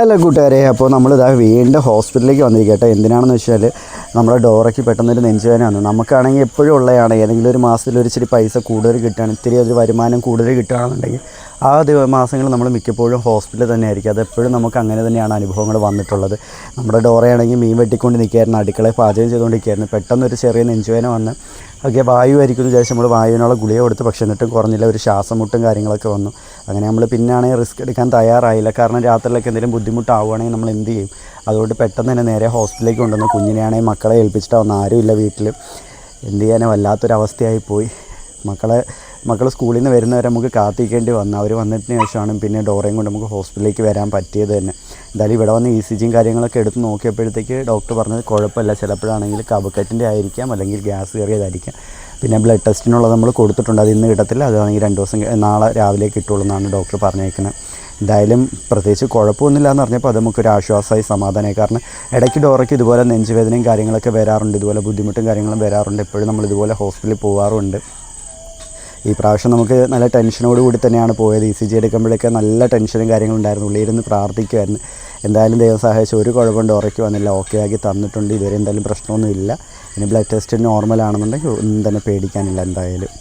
Hello കൂട്ടുകാരെ അപ്പോൾ നമ്മളിതാ വീണ്ടും ഹോസ്പിറ്റലിലേക്ക് വന്നിരിക്കട്ടെ. എന്തിനാണെന്ന് വെച്ചാൽ നമ്മുടെ ഡോറയ്ക്ക് പെട്ടെന്നൊരു വന്നു നമുക്കാണെങ്കിൽ എപ്പോഴും ഉള്ളതാണ് ഏതെങ്കിലും ഒരു മാസത്തിൽ ഒരു ഇച്ചിരി പൈസ കൂടുതൽ കിട്ടുകയാണ് ഇത്തിരി ഒരു വരുമാനം കൂടുതൽ കിട്ടുകയാണെന്നുണ്ടെങ്കിൽ ആ മാസങ്ങൾ നമ്മൾ മിക്കപ്പോഴും ഹോസ്പിറ്റലിൽ തന്നെ ആയിരിക്കും അതെപ്പോഴും നമുക്ക് അങ്ങനെ തന്നെയാണ് അനുഭവങ്ങൾ വന്നിട്ടുള്ളത്. നമ്മുടെ ഡോറയാണെങ്കിൽ മീൻ വെട്ടിക്കൊണ്ട് നിൽക്കുകയായിരുന്നു അടുക്കളയിൽ പാചകം ചെയ്തുകൊണ്ടിരിക്കുകയായിരുന്നു. പെട്ടെന്നൊരു ചെറിയ നെഞ്ചുവേന വന്ന് ഒക്കെ വായു ആയിരിക്കും എന്ന് വിചാരിച്ച് നമ്മൾ വായുവിനുള്ള ഗുളിക കൊടുത്ത് പക്ഷേ എന്നിട്ടും കുറഞ്ഞില്ല. ഒരു ശ്വാസം മുട്ടും കാര്യങ്ങളൊക്കെ വന്നു. അങ്ങനെ നമ്മൾ പിന്നാണെങ്കിൽ റിസ്ക് എടുക്കാൻ തയ്യാറായില്ല. കാരണം രാത്രിയിലൊക്കെ എന്തെങ്കിലും ബുദ്ധിമുട്ടാവുകയാണെങ്കിൽ നമ്മൾ എന്ത് ചെയ്യും? അതുകൊണ്ട് പെട്ടെന്ന് തന്നെ നേരെ ഹോസ്പിറ്റലിലേക്ക് കൊണ്ടുവന്നു കുഞ്ഞിനെയാണെങ്കിൽ മക്കളെ ഏൽപ്പിച്ചിട്ട് വന്നു ആരുമില്ല വീട്ടിൽ. എന്ത് ചെയ്യാനോ? വല്ലാത്തൊരവസ്ഥയായി പോയി. മക്കളെ മക്കൾ സ്കൂളിൽ നിന്ന് വരുന്നവരെ നമുക്ക് കാത്തിക്കേണ്ടി വന്നു. അവർ വന്നതിന് ശേഷമാണ് പിന്നെ ഡോറയും കൊണ്ട് നമുക്ക് ഹോസ്പിറ്റലിലേക്ക് വരാൻ പറ്റിയത് തന്നെ. എന്തായാലും ഇവിടെ വന്ന് ഇ സി ജിയും കാര്യങ്ങളൊക്കെ എടുത്ത് നോക്കിയപ്പോഴത്തേക്ക് ഡോക്ടർ പറഞ്ഞത് കുഴപ്പമില്ല. ചിലപ്പോഴാണെങ്കിൽ കഫക്കെറ്റിന്റെ ആയിരിക്കാം അല്ലെങ്കിൽ ഗ്യാസ് കയറിയതായിരിക്കാം. പിന്നെ ബ്ലഡ് ടെസ്റ്റിനുള്ളത് നമ്മൾ കൊടുത്തിട്ടുണ്ട്. അത് ഇന്ന് കിട്ടത്തില്ല. അതാണെങ്കിൽ രണ്ട് ദിവസം നാളെ രാവിലെ കിട്ടുള്ളൂ എന്നാണ് ഡോക്ടർ പറഞ്ഞേക്കുന്നത്. എന്തായാലും പ്രത്യേകിച്ച് കുഴപ്പമൊന്നുമില്ല എന്ന് പറഞ്ഞപ്പോൾ അത് നമുക്കൊരു ആശ്വാസമായി സമാധാനമായി. കാരണം ഇടയ്ക്ക് ഡോറയ്ക്ക് ഇതുപോലെ നെഞ്ചുവേദനയും കാര്യങ്ങളൊക്കെ വരാറുണ്ട്. ഇതുപോലെ ബുദ്ധിമുട്ടും കാര്യങ്ങളും വരാറുണ്ട്. എപ്പോഴും നമ്മൾ ഇതുപോലെ ഹോസ്പിറ്റലിൽ പോകാറുണ്ട് ഈ പ്രാവശ്യം നമുക്ക് നല്ല ടെൻഷനോട് കൂടി തന്നെയാണ് പോയത്. ഇ സി ജി എടുക്കുമ്പോഴൊക്കെ നല്ല ടെൻഷനും കാര്യങ്ങളും ഉണ്ടായിരുന്നു. ഉള്ളിലിരുന്ന് പ്രാർത്ഥിക്കുമായിരുന്നു എന്തായാലും ദൈവം സഹായിച്ച്. ഒരു കുഴപ്പം ഉറക്കി വന്നില്ല. ഓക്കെ ആക്കി തന്നിട്ടുണ്ട്. ഇതുവരെ എന്തായാലും പ്രശ്നമൊന്നുമില്ല. ഇനി ബ്ലഡ് ടെസ്റ്റ് നോർമൽ ആണെന്നുണ്ടെങ്കിൽ ഒന്നും തന്നെ പേടിക്കാനില്ല എന്തായാലും.